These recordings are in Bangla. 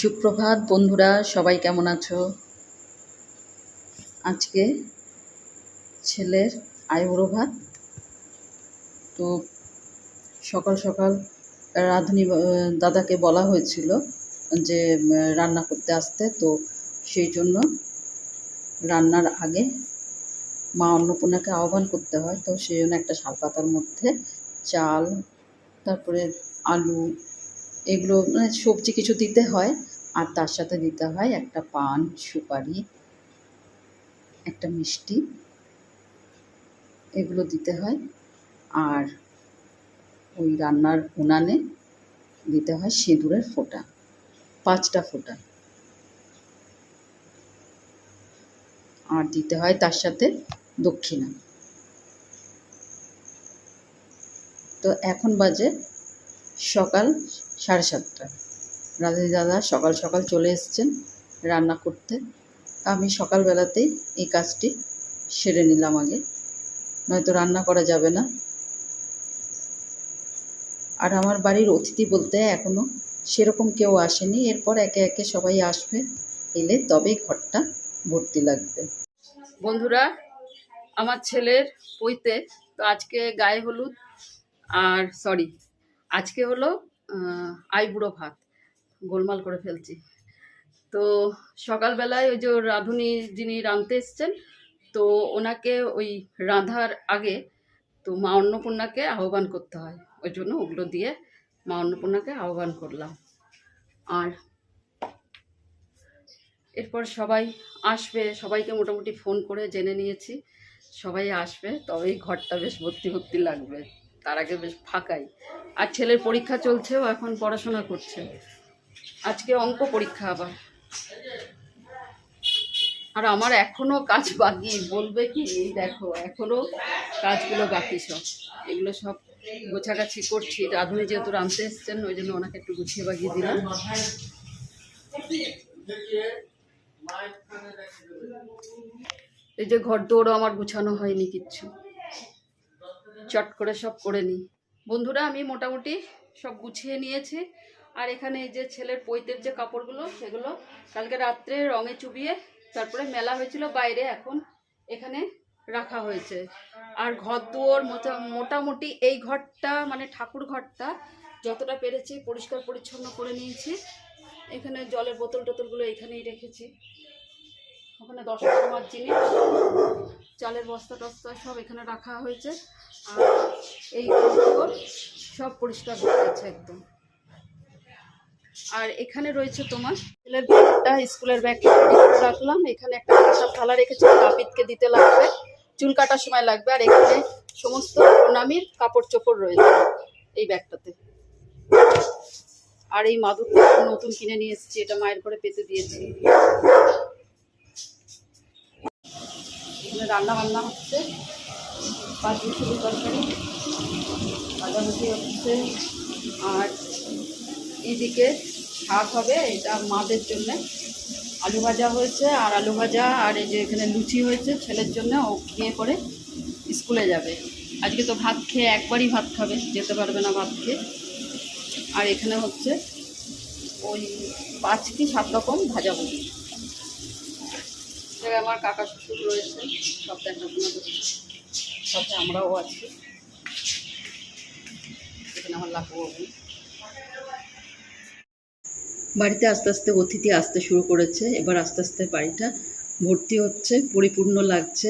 সুপ্রভাত, বন্ধুরা, সবাই কেমন আছো? আজকে ছেলের আইবুড়ো ভাত তো সকাল সকাল রাঁধুনি দাদাকে বলা হয়েছিল যে রান্না করতে আসতে। তো সেই জন্য রান্নার আগে মা অন্নপূর্ণাকে আহ্বান করতে হয়। তো সেই জন্য একটা শাল পাতার মধ্যে চাল, তারপরে আলু এগুলো মানে সবজি কিছু দিতে হয়, আর তার সাথে দিতে হয় একটা পান, সুপারি, একটা মিষ্টি, এগুলো দিতে হয়। আর ওই রান্নার উনানে দিতে হয় সিঁদুরের ফোঁটা, পাঁচটা ফোঁটা। আর দিতে হয় তার সাথে দক্ষিণা। তো এখন বাজে সকাল সাড়ে সাতটা। রাজনী দাদা সকাল সকাল চলে এসেছেন রান্না করতে। আমি সকালবেলাতেই এই কাজটি সেরে নিলাম আগে। নয়তো রান্না করা যাবে না। আর আমার বাড়ির অতিথি বলতে এখনও সেরকম কেউ আসেনি। এরপর একে একে সবাই আসবে এলে তবেই ঘরটা ভর্তি লাগবে। বন্ধুরা, আমার ছেলের পইতে তো আজকে গায়ে হলুদ আর সরি আজকে হলো আইবুড়ো ভাত গোলমাল করে ফেলছি। তো সকালবেলায় ওই যে রাঁধুনি যিনি রাঁধতে এসছেন, তো ওনাকে ওই রাঁধার আগে তো মা অন্নপূর্ণাকে আহ্বান করতে হয়। ওই জন্য ওগুলো দিয়ে মা অন্নপূর্ণাকে আহ্বান করলাম। আর এরপর সবাই আসবে, সবাইকে মোটামুটি ফোন করে জেনে নিয়েছি, সবাই আসবে, তবেই ঘরটা বেশ ভর্তি ভর্তি লাগবে। তার আগে বেশ ফাঁকাই। আর ছেলের পরীক্ষা চলছেও এখন পড়াশোনা করছে। আজকে অঙ্ক পরীক্ষা আবার। আর আমার এখনও কাজ বাকি, বলবে কি দেখো, এখনও কাজগুলো বাকি সব। এগুলো সব গোছাগাছি করছি, রাধুনি যেহেতু রাঁধতে এসছেন, ওই জন্য ওনাকে একটু গুছিয়ে বাগিয়ে দিলাম। এই যে ঘর দৌড়ও আমার গুছানো হয়নি কিচ্ছু। চট করে সব করে নিই। বন্ধুরা, আমি মোটামুটি সব গুছিয়ে নিয়েছি। আর এখানে এই যে ছেলের পৈতের যে কাপড়গুলো, সেগুলো কালকে রাত্রে রঙে চুবিয়ে তারপরে মেলা হয়েছিল, বাইরে এখন এখানে রাখা হয়েছে। আর ঘর দুয়ার মোটা- মোটামুটি এই ঘরটা মানে ঠাকুর ঘরটা যতটা পেরেছি পরিষ্কার পরিচ্ছন্ন করে নিয়েছি। এখানে জলের বোতল টোতলগুলো এখানেই রেখেছি। ওখানে দশ জিনিস, চালের বস্তা টস্তা সব এখানে রাখা হয়েছে। আর এই ঘরগুলো সব পরিষ্কার হয়ে একদম। আর এখানে রয়েছে তোমার ছেলের ব্যাগটা, স্কুলের ব্যাগটা করে রাখলাম। এখানে একটা কাঁসার থালা রেখেছি কাপিতকে দিতে লাগবে। চুল কাটার সময় লাগবে। আর এখানে সমস্ত প্রণামীর কাপড় চোপড় রয়েছে এই ব্যাগটাতে। আর এই মাদুরটা নতুন কিনে নিয়ে এসেছি, এটা মায়ের ঘরে পেতে দিয়েছি। রান্না বান্না হচ্ছে। পাঁচ মিশালি তরকারি ভাজাভুজি হচ্ছে আর এদিকে শাক হবে, এটা মাদের জন্য। আলু ভাজা হয়েছে, আর আলু ভাজা, আর এই যে এখানে লুচি হয়েছে, ছেলের জন্য ও খেয়ে করে স্কুলে যাবে। আজকে তো ভাত খেয়ে একবারই ভাত খাবে, যেতে পারবে না ভাত খেয়ে। আর এখানে হচ্ছে ওই পাঁচ কি সাত রকম ভাজাভুজি জায়গায় আমার কাকা, শ্বশুর রয়েছে, সব দেখাশোনা করছে। সাথে আমরাও আছি। বাড়িতে আস্তে আস্তে অতিথি আসতে শুরু করেছে। এবার আস্তে আস্তে বাড়িটা ভর্তি হচ্ছে, পরিপূর্ণ লাগছে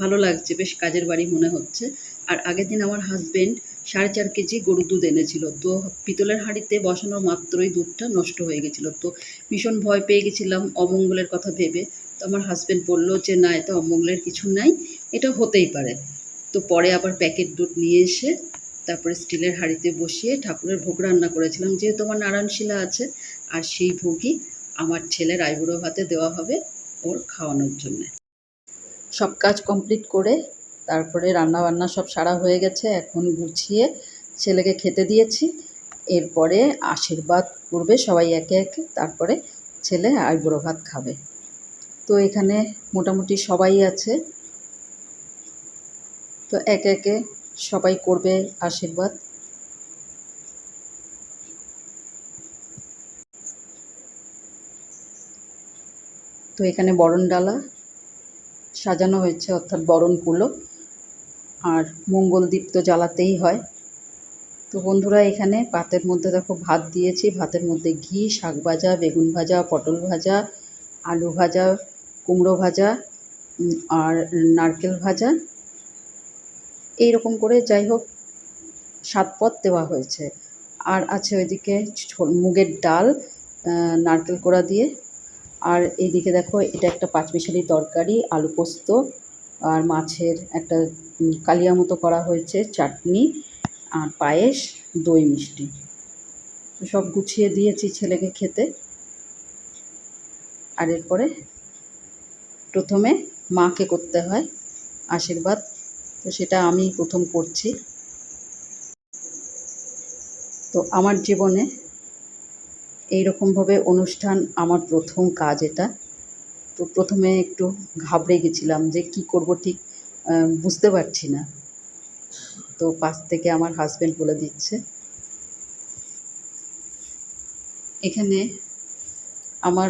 ভালো লাগছে, বেশ কাজের বাড়ি মনে হচ্ছে। আর আগের দিন আমার হাজবেন্ড সাড়ে চার কেজি গরুর দুধ এনেছিল। তো পিতলের হাঁড়িতে বসানোর মাত্রই দুধটা নষ্ট হয়ে গেছিল। তো ভীষণ ভয় পেয়ে গেছিলাম অমঙ্গলের কথা ভেবে। তো আমার হাজবেন্ড বলল যে, না, এটা অমঙ্গলের কিছু নাই, এটা হতেই পারে। তো পরে আবার প্যাকেট দুধ নিয়ে এসে তারপরে স্টিলের হাঁড়িতে বসিয়ে ঠাকুরের ভোগ রান্না করেছিলাম। যেহেতু আমার নারায়ণশিলা আছে, আর সেই ভোগই আমার ছেলের আইবুড়ো ভাতে দেওয়া হবে ওর খাওয়ানোর জন্য। সব কাজ কমপ্লিট করে তারপরে রান্না বান্না সব সারা হয়ে গেছে, এখন গুছিয়ে ছেলেকে খেতে দিয়েছি। এরপরে আশীর্বাদ করবে সবাই একে একে, তারপরে ছেলে আইবুড়ো ভাত খাবে। তো এখানে মোটামুটি সবাই আছে। তো একে একে সবাই করবে আশীর্বাদ। তো এখানে বরণডালা সাজানো হয়েছে, অর্থাৎ বরণকুলো আর মঙ্গলদীপ তো জ্বালাতেই হয়। তো বন্ধুরা, এখানে ভাতের মধ্যে দেখো ভাত দিয়েছি। ভাতের মধ্যে ঘি, শাক ভাজা, বেগুন ভাজা, পটল ভাজা, আলু ভাজা, কুমড়ো ভাজা আর নারকেল ভাজা। এই রকম করে যাই হোক সাত পদ দেওয়া হয়েছে। আর আছে ওইদিকে মুগের ডাল নারকেল কোড়া দিয়ে। আর এইদিকে দেখো এটা একটা পাঁচমিশালি তরকারি, আলু পোস্ত, আর মাছের একটা কালিয়া মতো করা হয়েছে চাটনি আর পায়েস, দই মিষ্টি। সব গুছিয়ে দিয়েছি ছেলেকে খেতে। আর এরপরে প্রথমে মাকে করতে হয় আশীর্বাদ। তো সেটা আমি প্রথম করছি। তো আমার জীবনে এই রকমভাবে অনুষ্ঠান আমার প্রথম কাজ এটা। তো প্রথমে একটু ঘাবড়ে গেছিলাম যে কি করব ঠিক বুঝতে পারছি না। তো পাশ থেকে আমার হাজবেন্ড বলে দিচ্ছে, এখানে আমার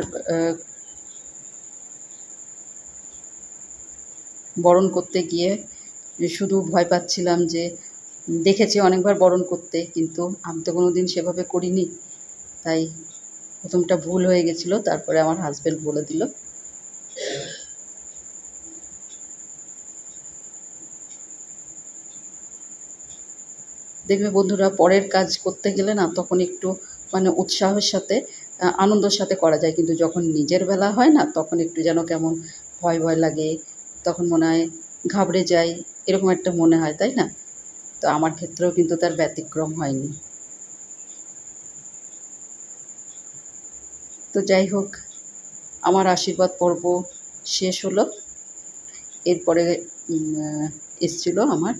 বরণ করতে গিয়ে শুধু ভয় পাচ্ছিলাম যে, দেখেছি অনেকবার বরণ করতে, কিন্তু আমি তো কোনো দিন সেভাবে করিনি। তাই প্রথমটা ভুল হয়ে গেছিল, তারপরে আমার হাজবেন্ড বলে দিল। দেখবে বন্ধুরা, পরের কাজ করতে গেলে না, তখন একটু মানে উৎসাহের সাথে আনন্দের সাথে করা যায়। কিন্তু যখন নিজের বেলা হয় না, তখন একটু যেন কেমন ভয় ভয় লাগে, তখন মনে হয় ঘাবড়ে যাই, এরকম একটা মনে হয়, তাই না? তো আমার ক্ষেত্রেও কিন্তু তার ব্যতিক্রম হয়নি। তো যাই হোক, আমার আশীর্বাদ পর্ব শেষ হলো। এরপরে এসছিল আমার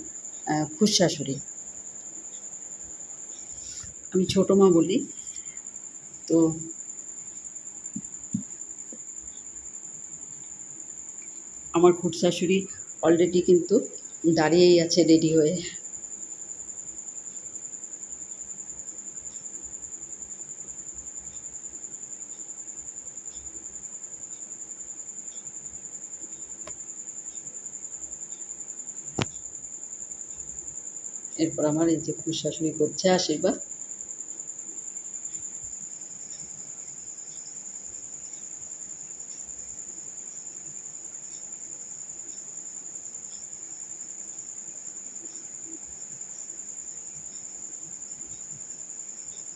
খুশাশুড়ি আমি ছোটো মা বলি, তো আমার খুড়শাশুড়ি অলরেডি কিন্তু দাঁড়িয়েই আছে রেডি হয়ে। এরপর আমার এই যে খুড়শাশুড়ি করছে আশীর্বাদ।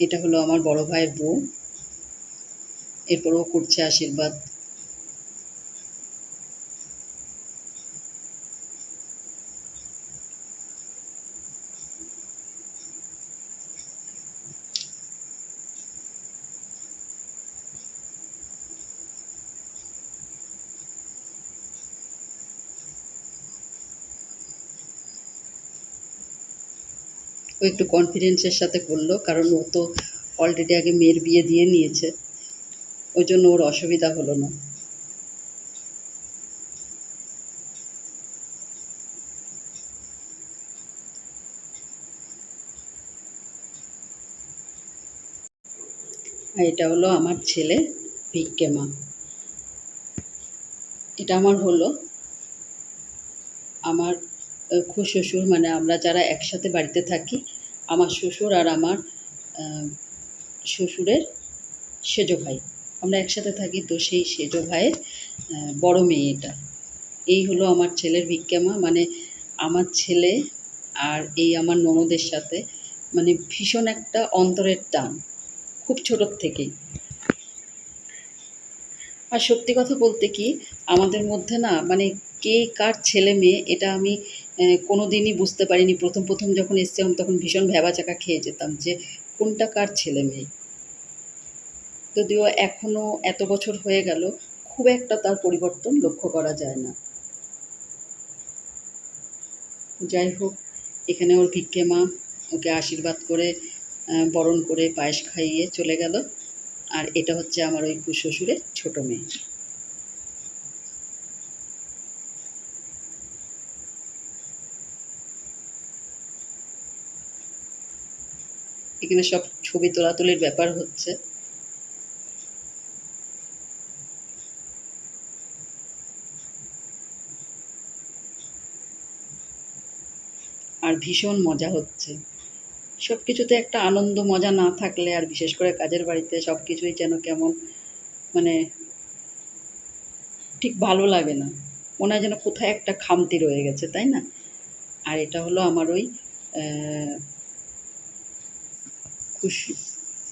এটা হলো আমার বড় ভাইয়ের বউ। এরপরও করছে আশীর্বাদ। ও একটু কনফিডেন্সের সাথে করল, কারণ ও তো অলরেডি আগে মেয়ের বিয়ে দিয়ে নিয়েছে। ওই জন্য ওর অসুবিধা হলো না। এটা হলো আমার ছেলে ভিক্ষে মা। এটা আমার হলো। আমার খুব শ্বশুর মানে আমরা যারা একসাথে বাড়িতে থাকি আমার শ্বশুর আর আমার শ্বশুরের সেজ ভাই। আমরা একসাথে থাকি তো সেই সেজ ভাইয়ের বড় মেয়ে এটা। এই হলো আমার ছেলের ভিক্ষামা মানে আমার ছেলে আর এই আমার ননদের সাথে মানে ভীষণ একটা অন্তরের টান, খুব ছোটোর থেকেই। আর সত্যি কথা বলতে কি, আমাদের মধ্যে না মানে কে কার ছেলে মেয়ে, এটা আমি কোনো দিনই বুঝতে পারিনি। প্রথম প্রথম যখন এসছিলাম, তখন ভীষণ ভ্যাবাচাকা খেয়ে যেতাম যে, কোনটা কার ছেলে মেয়ে? যদিও এখনও এত বছর হয়ে গেল, খুব একটা তার পরিবর্তন লক্ষ্য করা যায় না। যাই হোক, এখানে ওর ভিক্ষে মা ওকে আশীর্বাদ করে বরণ করে পায়েস খাইয়ে চলে গেল। আর এটা হচ্ছে আমার ওই শ্বশুরের ছোটো মেয়ে। এখানে সব ছবি তোলাতুলির ব্যাপার হচ্ছে। আর ভীষণ মজা হচ্ছে। সব কিছুতে একটা আনন্দ মজা না থাকলে আর বিশেষ করে কাজের বাড়িতে সব কিছুই যেন কেমন মানে ঠিক ভালো লাগে না। ওনার যেন কোথায় একটা খামতি রয়ে গেছে, তাই না? আর এটা হলো আমার ওই খুশি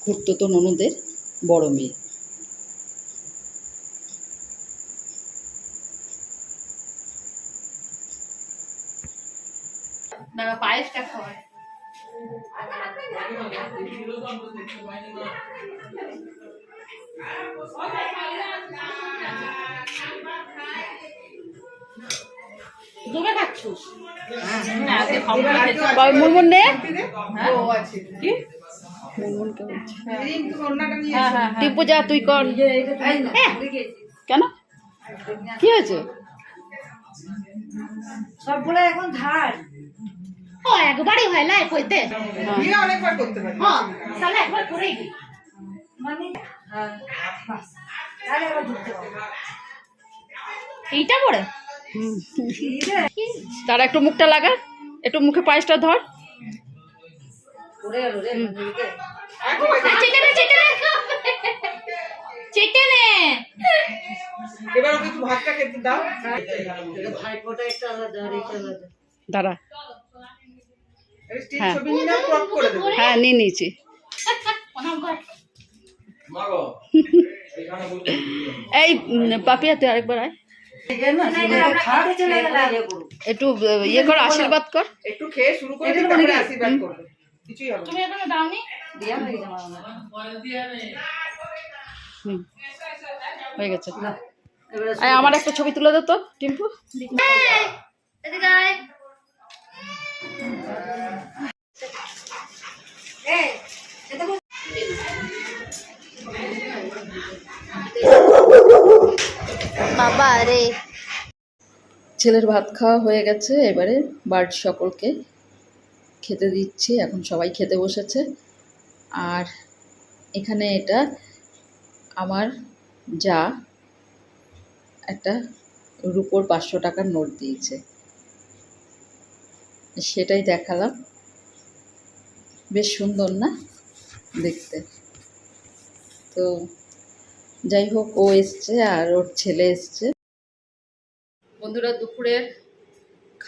খুঁড়তো ননদের বড় মেয়ে দাঁড়া পায়েসটা খাওয়ায় জমে খাচ্ছিস না আজকে খাব না খেতে। মুরমুন নে হ্যাঁ? কি? মুরমুনকে বলছি হ্যাঁ, হ্যাঁ, হ্যাঁ। টিপু যা তুই কর। কেন? কি হয়েছে? সবগুলো এখন ধার। ও একবারই হয় না কইতে অনেকবার করতে পারি। হ্যাঁ তাহলে একবার করেই মানে হ্যাঁ, এইটা পরে? তারা একটু মুখটা লাগা একটু মুখে পায়েসটা ধর। এবার ওকে একটু ভাতটা খেতে দাও। এটা একটা আলাদা আর এটা আলাদা দাঁড়া হ্যাঁ। নিয়ে হ্যাঁ নিয়ে নিয়েছি। এই পাপিয়া তুই আরেকবার আয়। একটু ইয়ে কর আশীর্বাদ কর। একটু খেয়ে শুরু করে। আশীর্বাদ করবে। কিছুই হবে তুমি এখনও দাওনি? দেয়া হয়ে গেছে আমার হুম। হয়ে গেছে আমার একটা ছবি তুলে দে তো টিম্পু। বাবা রে ছেলের ভাত খাওয়া হয়ে গেছে এবারে বাড়ির সকলকে খেতে দিচ্ছি, এখন সবাই খেতে বসেছে। আর এখানে এটা আমার যা একটা রুপোর পাঁচশো টাকার নোট দিয়েছে। সেটাই দেখালাম। বেশ সুন্দর না দেখতে? তো যাই হোক, ও এসছে আর ওর ছেলে এসছে। বন্ধুরা, দুপুরের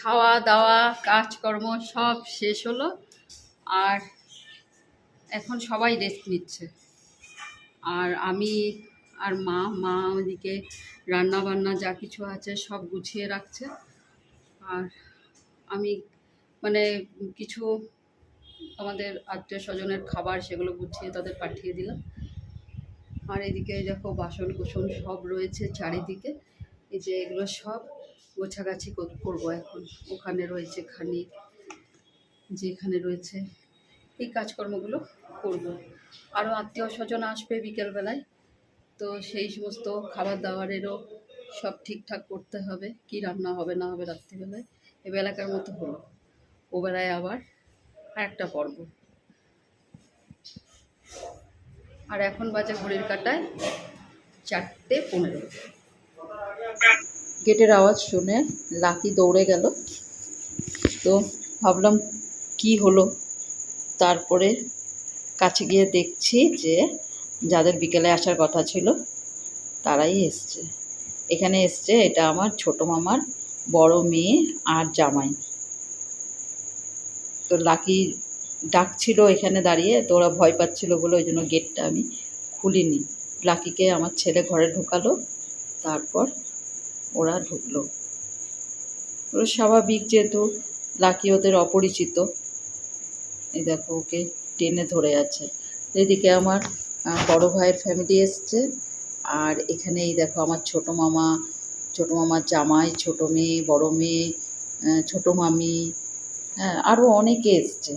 খাওয়া দাওয়া কাজকর্ম সব শেষ হলো। আর এখন সবাই রেস্ট নিচ্ছে। আর আমি আর মা মা ওদিকে রান্না বান্না যা কিছু আছে সব গুছিয়ে রাখছে। আর আমি মানে কিছু আমাদের আত্মীয় স্বজনের খাবার সেগুলো গুছিয়ে তাদের পাঠিয়ে দিলাম। আর এদিকে দেখো বাসন কুসন সব রয়েছে চারিদিকে। এই যে এগুলো সব গোছাগাছি কর- করব এখন। ওখানে রয়েছে খানিক, যেখানে রয়েছে এই কাজকর্মগুলো করব। আরও আত্মীয় স্বজন আসবে বিকেলবেলায়, তো সেই সমস্ত খাবার দাবারেরও সব ঠিকঠাক করতে হবে, কি রান্না হবে না হবে রাত্রিবেলায় বেলাকার মতো হলো। ও বেলায় আবার আরেকটা পর্ব। আর এখন বাজে ঘড়ির কাটায় চারটে পনেরো। গেটের আওয়াজ শুনে লাকি দৌড়ে গেল। তো ভাবলাম কি হলো? তারপরে কাছে গিয়ে দেখছি যে যাদের বিকেলে আসার কথা ছিল, তারাই এসছে। এখানে এসছে এটা আমার ছোট মামার বড় মেয়ে আর জামাই। তো লাকি ডাকছিল এখানে দাঁড়িয়ে, তো ওরা ভয় পাচ্ছিল বলে ওই জন্য গেটটা আমি খুলিনি। লাকিকে আমার ছেলে ঘরে ঢোকালো, তারপর ওরা ঢুকলো। ওরা স্বাভাবিক যেহেতু লাকি ওদের অপরিচিত। এই দেখো ওকে টেনে ধরে আছে। এদিকে আমার বড় ভাইয়ের ফ্যামিলি এসছে। আর এখানে এই দেখো আমার ছোট মামা, ছোট মামার জামাই, ছোট মেয়ে, বড় মেয়ে ছোট মামি হ্যাঁ আরও অনেকে এসছে।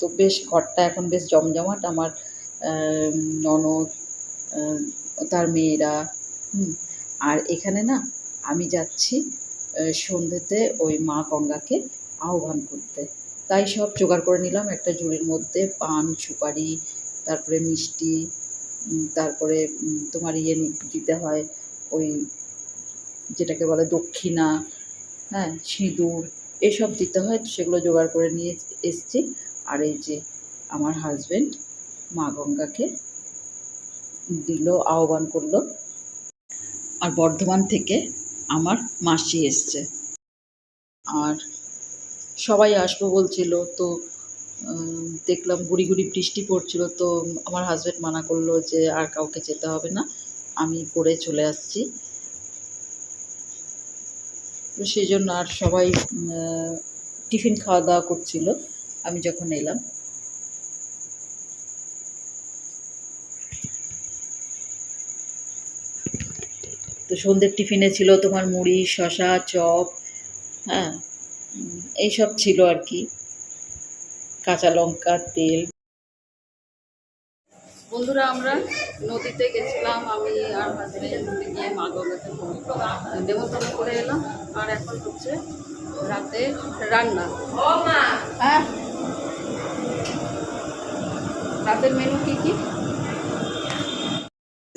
তো বেশ ঘরটা এখন বেশ জমজমাট। আমার ননদ তার মেয়েরা, হুম, আর এখানে না আমি যাচ্ছি সন্ধ্যেতে ওই মা গঙ্গাকে আহ্বান করতে। তাই সব জোগাড় করে নিলাম একটা ঝুড়ির মধ্যে, পান, সুপারি, তারপরে মিষ্টি তারপরে তোমার ইয়ে দিতে হয় ওই যেটাকে বলে দক্ষিণা হ্যাঁ সিঁদুর, এসব দিতে হয়। সেগুলো জোগাড় করে নিয়ে এসছি। আর এই যে আমার হাজবেন্ড মা গঙ্গাকে দিল, আহ্বান করল। আর বর্ধমান থেকে আমার মাসি এসছে। আর সবাই আসব বলছিল, তো দেখলাম গুড়ি গুড়ি বৃষ্টি পড়ছিল, তো আমার হাজব্যান্ড মানা করল যে আর কাউকে যেতে হবে না, আমি করে চলে আসছি। তো সেই জন্য আর সবাই টিফিন খাওয়া দাওয়া করছিল, আমি যখন এলাম। তো সন্ধ্যের টিফিনে ছিল তোমার মুড়ি শশা চপ হ্যাঁ এইসব ছিল আর কি। কাঁচা লঙ্কা তেল। বন্ধুরা আমরা নদীতে গেছিলাম আমি আর হাজবেন্ড গিয়ে মা গঙ্গাকে নেমন্তন্ন করে এলাম আর এখন হচ্ছে রাতে রান্না। হ্যাঁ? রাতের মেনু কি কি?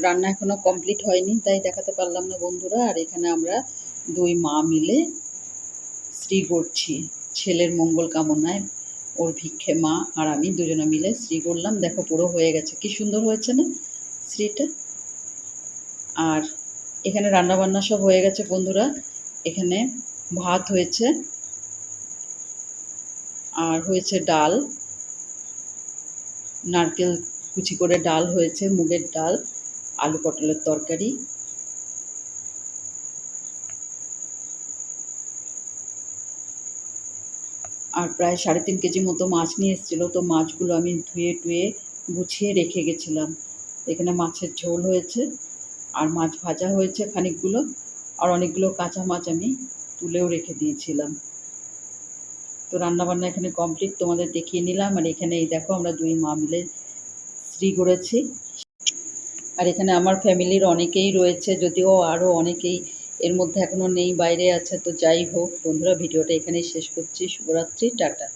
রান্না এখনও কমপ্লিট হয়নি, তাই দেখাতে পারলাম না বন্ধুরা। আর এখানে আমরা দুই মা মিলে শ্রী করছি। ছেলের মঙ্গল কামনায় ওর ভিক্ষে মা আর আমি দুজনে মিলে শ্রী করলাম। দেখো পুরো হয়ে গেছে। কি সুন্দর হয়েছে না শ্রীটা? আর এখানে রান্না বান্না সব হয়ে গেছে বন্ধুরা। এখানে ভাত হয়েছে, আর হয়েছে ডাল। নারকেল কুচি করে ডাল হয়েছে, মুগের ডাল। আলু পটলের তরকারি। আর প্রায় সাড়ে তিন কেজি মতো মাছ নিয়ে এসেছিল, তো মাছগুলো আমি ধুয়ে টুয়ে গুছিয়ে রেখে গেছিলাম। এখানে মাছের ঝোল হয়েছে, আর মাছ ভাজা হয়েছে খানিকগুলো, আর অনেকগুলো কাঁচা মাছ আমি তুলেও রেখে দিয়েছিলাম। তো রান্নাবান্না এখানে কমপ্লিট, তোমাদের দেখিয়ে নিলাম। আর এখানে এই দেখো, আমরা দুই মা মিলে স্ত্রী করেছি আর এখানে আমার ফ্যামিলির অনেকেই রয়েছে, যদিও আরও অনেকেই এর মধ্যে এখনও নেই, বাইরে আছে, তো যাই হোক। বন্ধুরা, ভিডিওটা এখানেই শেষ করছি। শুভরাত্রি, টাটা।